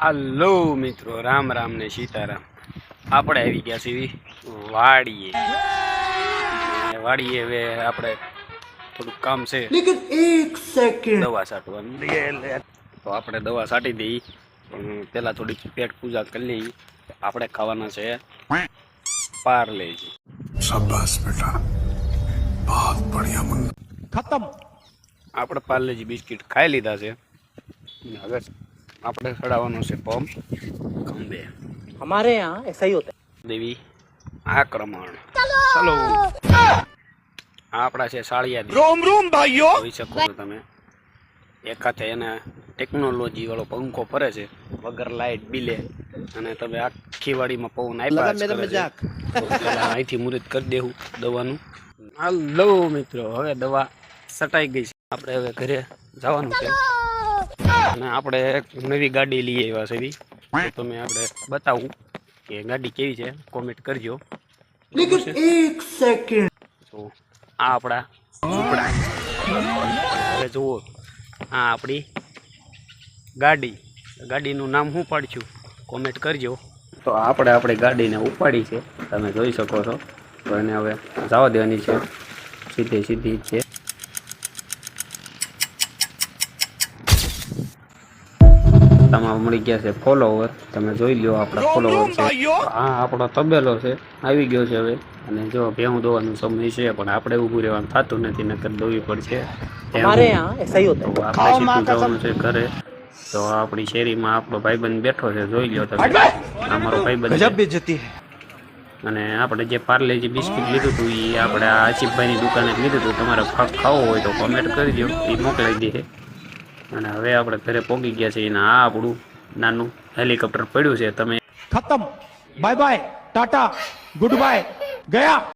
હાલો મિત્રો રામ રામ ને સીતારામ. આપણે આવી ગયા છીએ વાડીએ. વાડીએ હવે આપણે થોડુંક કામ છે. દવા સાટવાની. તો આપણે દવા સાટી દઈ. પેલા થોડીક પેટ પૂજા કરી લઈ. આપણે ખાવાના છે પાર લેજી શાબાશ બેટા. બહુત બઢિયા મન. ખતમ. આપણે પાર્લેજી બિસ્કિટ ખાઈ લીધા છે. હવે આપણે ચડાવવાનો છે પંપ ખંભે हमारे यहाँ ऐसा ही होता है દેવી આક્રમણ ચલો આ આપણા છે સાળિયા દેવી. रोम रोम भाइयों જોઈ શકો છો તમે એક હાથે એને ટેકનોલોજી વાળો પંખો ફરે છે વગર લાઇટ બિલે અને તમે આખી વાડીમાં પવન આપ્યા જ કરે છે. તો પહેલા અહીંથી મુહૂર્ત કરી દેવું દવાનું હાલો મિત્રો હવે દવા સટાઈ ગઈ છે આપણે હવે ઘરે જવાનું છે અને આપણે નવી ગાડી લઈએ એવા છે તમે આપણે બતાવું કે ગાડી કેવી છે. કોમેન્ટ કરજો. એક સેકન્ડ તો આ આપણા ઝૂંપડા. જુઓ. આ આપણી ગાડી. ગાડીનું નામ હું પાડશું? કોમેન્ટ કરજો. તો આપણે આપણી ગાડીને ઉપાડી છે. તમે જોઈ શકો છો. તો એને હવે જવા દેવાની છે. સીધી સીધી છે. આપણામાં મળી ગયા છે ફોલોવર તમે જોઈ લો આપણા ફોલોવર છે. આ આપણો તબેલો છે. આવી ગયો છે હવે. અને જો ભેહું દોવાનો સમય છે પણ આપણે ઊભું રહેવાનું થતું નથી નકર દોવી પડશે. આપણે સીધું જવાનું છે ઘરે. તો આપણી શેરીમાં આપણો ભાઈબંધ બેઠો છે જોઈ લો તમે. અમારો ભાઈબંધ અને આપણે જે પાર્લેજી બિસ્કિટ લીધું હતું એ આપણે આસિફભાઈની દુકાને લીધું હતું તમારે ખાવું હોય તો કોમેન્ટ કરી દો એ મોકલાવી દઈએ અને હવે આપણે ઘરે પહોંચી ગયા છીએ અને આ આપણું નાનું હેલિકોપ્ટર પડ્યું છે. તમે ખતમ. Bye bye tata good bye ગયા.